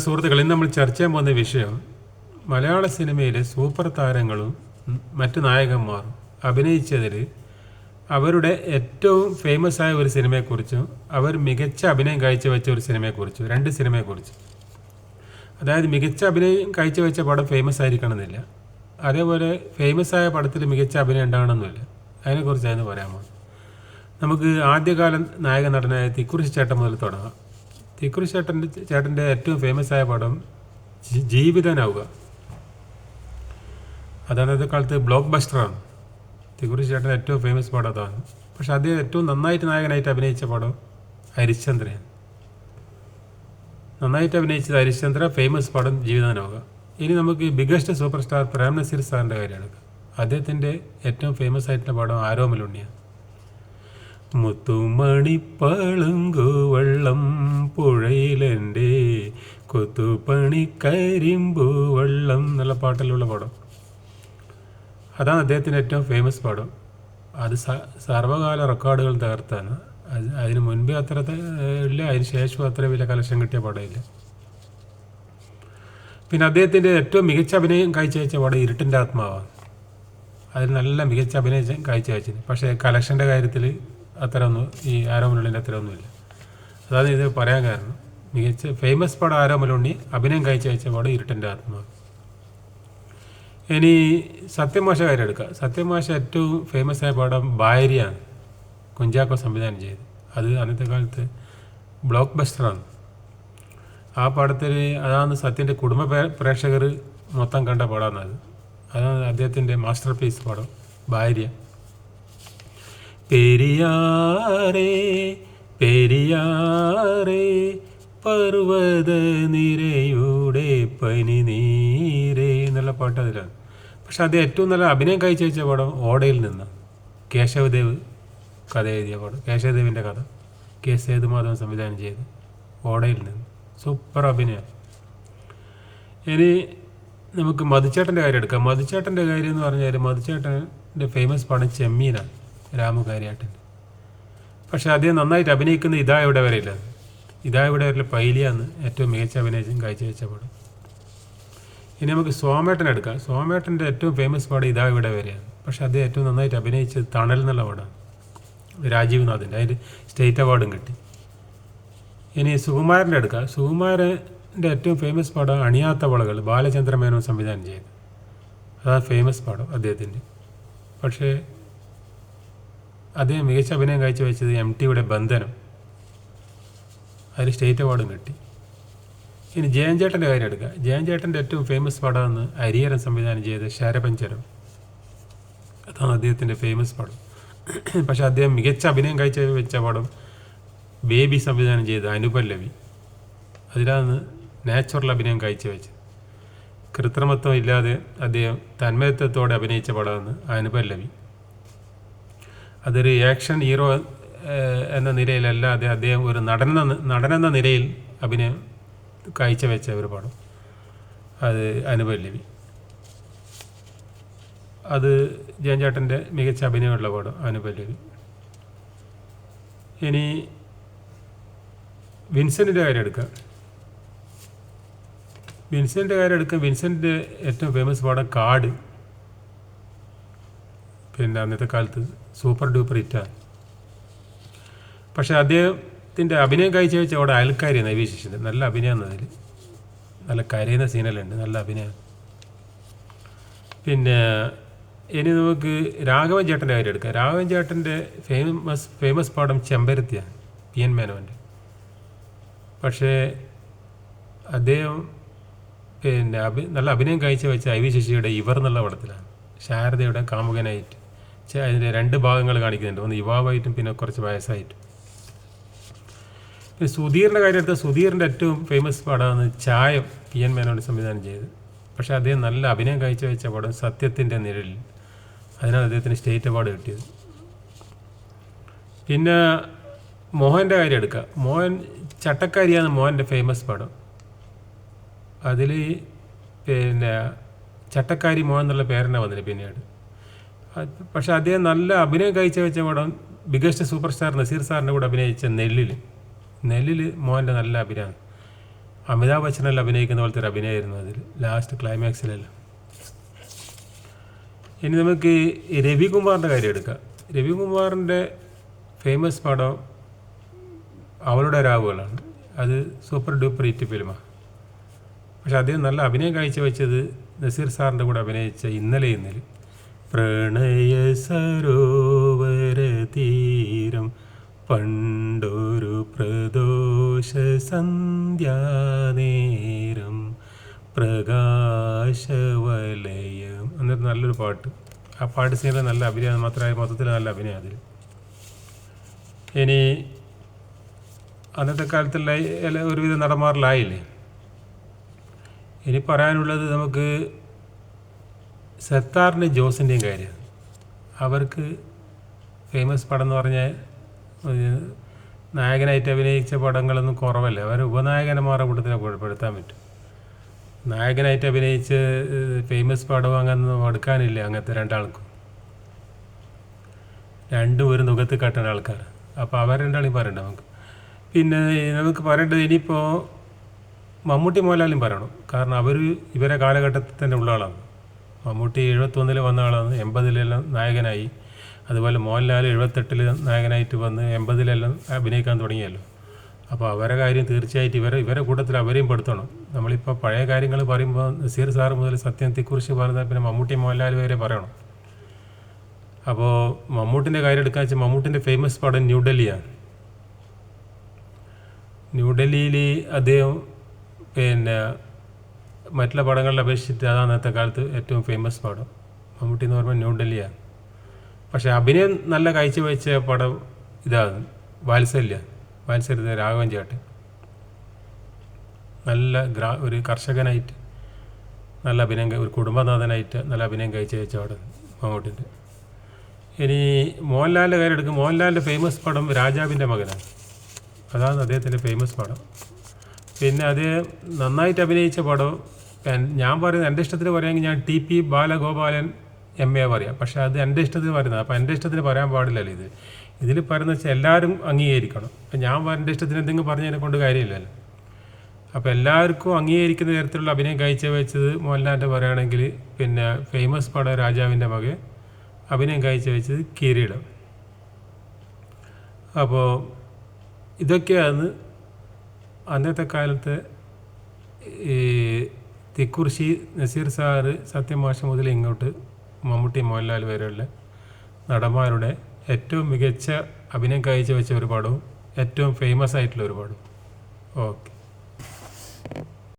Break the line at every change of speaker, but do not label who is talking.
സുഹൃത്തുക്കൾ ഇന്ന് നമ്മൾ ചർച്ച ചെയ്യാൻ പോകുന്ന വിഷയം മലയാള സിനിമയിലെ സൂപ്പർ താരങ്ങളും മറ്റു നായകന്മാരും അഭിനയിച്ചതിൽ അവരുടെ ഏറ്റവും ഫേമസ് ആയ ഒരു സിനിമയെക്കുറിച്ചും അവർ മികച്ച അഭിനയം കാഴ്ചവെച്ച ഒരു സിനിമയെക്കുറിച്ചും രണ്ട് സിനിമയെക്കുറിച്ചും. അതായത് മികച്ച അഭിനയം കാഴ്ചവെച്ച പടം ഫേമസ് ആയിരിക്കണമെന്നില്ല. അതേപോലെ ഫേമസ് ആയ പടത്തിൽ മികച്ച അഭിനയം ഉണ്ടാകണമെന്നില്ല. അതിനെക്കുറിച്ചാണ് പറയാൻ പോകുന്നത് നമുക്ക് ആദ്യകാല നായക നടനായ തിക്കുറിശി ചേട്ടൻ മുതൽ തുടങ്ങാം. തിക്കുറിശി ചേട്ടന്റെ ചേട്ടന്റെ ഏറ്റവും ഫേമസ് ആയ പടം ജീവിതനാവുക. അതാണ് അത് കാലത്ത് ബ്ലോക്ക് ബസ്റ്ററാണ് തിക്കുറി ചേട്ടന്റെ ഏറ്റവും ഫേമസ് പടം അതാണ്. പക്ഷെ അദ്ദേഹം ഏറ്റവും നന്നായിട്ട് നായകനായിട്ട് അഭിനയിച്ച പടം ഹരിശ്ചന്ദ്രൻ. നന്നായിട്ട് അഭിനയിച്ചത് ഹരിശ്ചന്ദ്ര ഫേമസ് പടം ജീവിതനാവുക. ഇനി നമുക്ക് biggest super star Prem Nazir സാറിന്റെ കാര്യമാണ്. അദ്ദേഹത്തിന്റെ ഏറ്റവും ഫേമസ് ആയിട്ടുള്ള പടം ആരോമലുണ്ണിയാണ് മുത്തുമണിപ്പളുങ്കു വെള്ളം പുഴയിലെന്റെ കൊത്തുപണി കരിമ്പു വെള്ളം എന്നുള്ള പാട്ടിലുള്ള പടം. അതാണ് അദ്ദേഹത്തിന്റെ ഏറ്റവും ഫേമസ് പടം. അത് സർവകാല റെക്കോർഡുകൾ തകർത്താണ്. അത് അതിന് മുൻപേ അത്ര ഇല്ല അതിന് ശേഷം അത്ര വലിയ കലക്ഷൻ കിട്ടിയ പടമില്ല. പിന്നെ അദ്ദേഹത്തിന്റെ ഏറ്റവും മികച്ച അഭിനയം കാഴ്ചവെച്ച പടം ഇരുട്ടിന്റെ ആത്മാവാണ്. അതിൽ നല്ല മികച്ച അഭിനയം കാഴ്ചവെച്ചത് പക്ഷേ കലക്ഷന്റെ കാര്യത്തിൽ അത്ര ഒന്നും ഈ ആരോമലുണ്ണിന്റെ ഒന്നുമില്ല അതാണ് ഇത് പറയാൻ കാരണം. മികച്ച ഫേമസ് പടം ആരോമലുണ്ണി അഭിനയം കഴിച്ച അയച്ച പടം ഇരുട്ടന്റെ ആത്മാവ്. ഇനി സത്യമാഷ കാര്യം എടുക്കുക സത്യമാഷ ഏറ്റവും ഫേമസ് ആയ പടം ബായരിയാണ് കുഞ്ചാക്കോ സംവിധാനം ചെയ്ത് അത് അന്നത്തെ കാലത്ത് ബ്ലോക്ക് ബസ്റ്ററാണ് ആ പടത്തിൽ അതാണ് സത്യന്റെ കുടുംബ പ്രേക്ഷകർ മൊത്തം കണ്ട പടമാണ് അത് അതാണ് അദ്ദേഹത്തിന്റെ മാസ്റ്റർ പീസ് പടം ഭാര്യ. പെരിയാറേ പെരിയാറേ പർവത നിരയുടെ പനി നീരേ എന്നുള്ള പാട്ട് അതിലാണ് പക്ഷെ അത് ഏറ്റവും നല്ല അഭിനയം കാഴ്ചവെച്ച പടം ഓടയിൽ നിന്ന് കേശവദേവ് കഥ എഴുതിയ പടം കേശവദേവിന്റെ കഥ കെ സേതുമാധവൻ സംവിധാനം ചെയ്ത് ഓടയിൽ നിന്ന്. സൂപ്പർ അഭിനയം. ഇനി നമുക്ക് മധുച്ചേട്ടന്റെ കാര്യം എടുക്കാം. മധുച്ചേട്ടന്റെ കാര്യം എന്ന് പറഞ്ഞാൽ മധുച്ചേട്ടന്റെ ഫേമസ് പടം ചെമ്മീനാണ്. രാമു കാര്യാട്ടൻ പക്ഷെ അദ്ദേഹം നന്നായിട്ട് അഭിനയിക്കുന്ന ഇതാ ഇവിടെ വരെയില്ല. ഇതാ ഇവിടെ വരെ പൈലിയാന്ന് ഏറ്റവും മികച്ച അഭിനയം കാഴ്ചവെച്ച പടം. ഇനി നമുക്ക് സോമേട്ടൻ എടുക്കാം. സോമേട്ടന്റെ ഏറ്റവും ഫേമസ് പടം ഇതാ ഇവിടെ വരെയാണ്. പക്ഷെ അദ്ദേഹം ഏറ്റവും നന്നായിട്ട് അഭിനയിച്ചത് തണൽ എന്നുള്ള പടമാണ്. രാജീവ് നാഥിന്റെ അതിന്റെ സ്റ്റേറ്റ് അവാർഡും കിട്ടി. ഇനി സുകുമാരന്റെ എടുക്കാം. സുകുമാരന്റെ ഏറ്റവും ഫേമസ് പടം അണിയാത്ത വളകൾ ബാലചന്ദ്രമേനോൻ സംവിധാനം ചെയ്തു. അതാണ് ഫേമസ് പടം അദ്ദേഹത്തിന്റെ. പക്ഷേ അദ്ദേഹം മികച്ച അഭിനയം കാഴ്ചവെച്ചത് എം ടിയുടെ ബന്ധനം. അതിൽ സ്റ്റേറ്റ് അവാർഡും കിട്ടി. ഇനി ജയൻ ചേട്ടന്റെ കാര്യം എടുക്കുക ജയൻ ചേട്ടന്റെ ഏറ്റവും ഫേമസ് പടമാണ് അരിയരൻ സംവിധാനം ചെയ്ത ശരപഞ്ചരം. അതാണ് അദ്ദേഹത്തിന്റെ ഫേമസ് പടം. പക്ഷേ അദ്ദേഹം മികച്ച അഭിനയം കാഴ്ച വെച്ച പടം ബേബി സംവിധാനം ചെയ്ത അനുപല്ലവി. അതിലാണ് നാച്ചുറൽ അഭിനയം കാഴ്ചവെച്ചത് കൃത്രിമത്വം ഇല്ലാതെ അദ്ദേഹം തന്മയത്വത്തോടെ അഭിനയിച്ച പടമാണ് അനുപല്ലവി. അതൊരു ആക്ഷൻ ഹീറോ എന്ന നിലയിലല്ലാതെ അദ്ദേഹം ഒരു നടനെന്ന നടനെന്ന നിലയിൽ അഭിനയം കാഴ്ചവെച്ച ഒരു പടം. അത് അനുപല്ലവി അത് ജയൻചാട്ടന്റെ മികച്ച അഭിനയമുള്ള പടം അനുപല്ലവി ഇനി വിൻസെന്റിന്റെ കാര്യം എടുക്കാം. വിൻസെന്റിന്റെ കാര്യം എടുക്കാം. വിൻസെന്റിന്റെ ഏറ്റവും ഫേമസ് പടം കാട്. പിന്നെ അന്നത്തെ കാലത്ത് സൂപ്പർ ഡൂപ്പർ ഹിറ്റാണ് പക്ഷേ അദ്ദേഹത്തിന്റെ അഭിനയം കാഴ്ചവെച്ച അവിടെ അയൽക്കാരിയാണ് വിശേഷിച്ചത്? നല്ല അഭിനയമാണ് അതിൽ. നല്ല കരയുന്ന സീനലുണ്ട് നല്ല അഭിനയം. പിന്നെ ഇനി നമുക്ക് രാഘവൻ ചേട്ടന്റെ കാര്യം എടുക്കാം. രാഘവൻ ചേട്ടന്റെ ഫേമസ് ഫേമസ് പാഠം ചെമ്പരത്തിയാണ് പി എൻ മേനോന്റെ. പക്ഷേ അദ്ദേഹം പിന്നെ അഭി നല്ല അഭിനയം കാഴ്ചവെച്ച ഐ വി ശശിയുടെ ഇവർ എന്നുള്ള പടത്തിലാണ്. ശാരദയുടെ കാമുകനായിട്ട്. അതിന്റെ രണ്ട് ഭാഗങ്ങൾ കാണിക്കുന്നുണ്ട്. ഒന്ന് യുവാവായിട്ടും പിന്നെ കുറച്ച് വയസ്സായിട്ടും. പിന്നെ സുധീറിന്റെ കാര്യം എടുത്താൽ സുധീറിന്റെ ഏറ്റവും ഫേമസ് പടമാണ് ചായം പി എൻ മേനോട് സംവിധാനം ചെയ്ത് പക്ഷേ അദ്ദേഹം നല്ല അഭിനയം കാഴ്ചവെച്ച പടം സത്യത്തിന്റെ നിഴലിൽ. അതിനാണ് അദ്ദേഹത്തിന് സ്റ്റേറ്റ് അവാർഡ് കിട്ടിയത്. പിന്നെ മോഹന്റെ കാര്യം എടുക്കുക മോഹൻ ചട്ടക്കാരിയാണ് മോഹന്റെ ഫേമസ് പടം. അതിൽ പിന്നെ ചട്ടക്കാരി മോഹൻ എന്നുള്ള പേരെന്നെ വന്നില്ല പിന്നീട്? പക്ഷെ അദ്ദേഹം നല്ല അഭിനയം കാഴ്ചവെച്ച പടം ബിഗസ്റ്റ് സൂപ്പർ സ്റ്റാർ നസീർ സാറിന്റെ കൂടെ അഭിനയിച്ച നെല്ലിൽ നെല്ലിൽ മോഹന്റെ നല്ല അഭിനയം. അമിതാഭ് ബച്ചനെല്ലാം അഭിനയിക്കുന്ന പോലത്തെ ഒരു അഭിനയമായിരുന്നു അതിൽ ലാസ്റ്റ് ക്ലൈമാക്സിലെല്ലാം ഇനി നമുക്ക് രവികുമാറിന്റെ കാര്യം എടുക്കാം. രവികുമാറിന്റെ ഫേമസ് പടം അവളുടെ രാവുകളാണ്. അത് സൂപ്പർ ഡൂപ്പർ ഹിറ്റ് ഫിലിമാണ് പക്ഷെ അദ്ദേഹം നല്ല അഭിനയം കാഴ്ച വെച്ചത് നസീർ സാറിന്റെ കൂടെ അഭിനയിച്ച ഇന്നലെ ഇന്നലെ. പ്രണയ സരോവര തീരം പണ്ടൊരു പ്രദോഷ സന്ധ്യാനേരം പ്രകാശവലയം. എന്നിട്ട് നല്ലൊരു പാട്ട്. ആ പാട്ട് സീനിൽ നല്ല അഭിനയം മാത്രമായ മൊത്തത്തിൽ നല്ല അഭിനയം അതിൽ ഇനി അന്നത്തെ കാലത്തുള്ള ഒരുവിധം നടന്മാറിലായില്ലേ ഇനി പറയാനുള്ളത് നമുക്ക് സത്താറിന്റെയും ജോസിന്റെയും കാര്യം. അവർക്ക് ഫേമസ് പടം എന്ന് പറഞ്ഞാൽ നായകനായിട്ട് അഭിനയിച്ച പടങ്ങളൊന്നും കുറവല്ല. അവർ ഉപനായകന്മാരുടെ കൂട്ടത്തിനെ കുഴപ്പപ്പെടുത്താൻ പറ്റും. നായകനായിട്ട് അഭിനയിച്ച് ഫേമസ് പടം അങ്ങനെ എടുക്കാനില്ല അങ്ങനത്തെ രണ്ടാൾക്കും. രണ്ടും ഒരു മുഖത്ത് കട്ടുന്ന ആൾക്കാർ അപ്പോൾ അവർ രണ്ടാളും പറയണ്ട നമുക്ക്. പിന്നെ നമുക്ക് പറയേണ്ടത് ഇനിയിപ്പോൾ മമ്മൂട്ടി മോഹൻലാലും പറയണം. കാരണം അവർ ഇവരെ കാലഘട്ടത്തിൽ തന്നെ ഉള്ള ആളാണ്. മമ്മൂട്ടി എഴുപത്തൊന്നിൽ വന്ന ആളാണ് എൺപതിലെല്ലാം നായകനായി. അതുപോലെ മോഹൻലാൽ എഴുപത്തെട്ടിൽ നായകനായിട്ട് വന്ന് എൺപതിലെല്ലാം അഭിനയിക്കാൻ തുടങ്ങിയല്ലോ. അപ്പോൾ അവരെ കാര്യം തീർച്ചയായിട്ടും ഇവരെ ഇവരെ കൂട്ടത്തിൽ അവരെയും പെടുത്തണം. നമ്മളിപ്പോൾ പഴയ കാര്യങ്ങൾ പറയുമ്പോൾ നസീർ സാർ മുതൽ സത്യത്തെക്കുറിച്ച് പറഞ്ഞാൽ പിന്നെ മമ്മൂട്ടി മോഹൻലാൽ വരെ പറയണം. അപ്പോൾ മമ്മൂട്ടിന്റെ കാര്യം എടുക്കാൻ വെച്ചാൽ മമ്മൂട്ടിന്റെ ഫേമസ് പടം ന്യൂഡൽഹിയാണ് ന്യൂഡൽഹിയിൽ അദ്ദേഹം പിന്നെ മറ്റുള്ള പടങ്ങളിൽ അപേക്ഷിച്ചിട്ട് അതാണ് അന്നത്തെ കാലത്ത് ഏറ്റവും ഫേമസ് പടം. മമ്മൂട്ടി എന്ന് പറയുമ്പോൾ ന്യൂഡൽഹിയാണ് പക്ഷേ അഭിനയം നല്ല കാഴ്ചവെച്ച പടം ഇതാണ് വാത്സല്യ. വാത്സല്യത്തെ രാഘവൻ ചേട്ടൻ. നല്ല ഗ്രാ ഒരു കർഷകനായിട്ട് നല്ല അഭിനയം ഒരു കുടുംബനാഥനായിട്ട് നല്ല അഭിനയം കാഴ്ചവെച്ച പടം മമ്മൂട്ടിന്റെ. ഇനി മോഹൻലാലിന്റെ കാര്യം എടുക്കും. മോഹൻലാലിന്റെ ഫേമസ് പടം രാജാവിന്റെ മകനാണ്. അതാണ് അദ്ദേഹത്തിന്റെ ഫേമസ് പടം. പിന്നെ അത് നന്നായിട്ട് അഭിനയിച്ച പടം ഞാൻ പറയുന്നത് എന്റെ ഇഷ്ടത്തിന് പറയുമെങ്കിൽ ഞാൻ T P Balagopalan M A പറയാം. പക്ഷേ അത് എന്റെ ഇഷ്ടത്തിന് പറയുന്നത് അപ്പോൾ എന്റെ ഇഷ്ടത്തിന് പറയാൻ പാടില്ലല്ലോ ഇത്. ഇതിൽ പറയുന്ന വെച്ചാൽ എല്ലാവരും അംഗീകരിക്കണം. അപ്പം ഞാൻ എന്റെ ഇഷ്ടത്തിന് എന്തെങ്കിലും പറഞ്ഞതിനെ കൊണ്ട് കാര്യമില്ലല്ലോ. അപ്പോൾ എല്ലാവർക്കും അംഗീകരിക്കുന്ന തരത്തിലുള്ള അഭിനയം കാഴ്ചവെച്ചത് മോഹൻലാലിന്റെ പറയുകയാണെങ്കിൽ പിന്നെ ഫേമസ് പടം രാജാവിന്റെ മകൻ അഭിനയം കാഴ്ചവെച്ചത് കിരീടം. അപ്പോൾ ഇതൊക്കെയാണ് അന്നത്തെ കാലത്ത് ഈ തിക്കുറിശി നസീർ സാറ് സത്യമാഷ മുതൽ ഇങ്ങോട്ട് മമ്മൂട്ടി മോഹൻലാൽ വരെയുള്ള നടന്മാരുടെ ഏറ്റവും മികച്ച അഭിനയം കാഴ്ചവെച്ച ഒരു പടവും ഏറ്റവും ഫേമസ് ആയിട്ടുള്ള ഒരു പടവും ഓക്കെ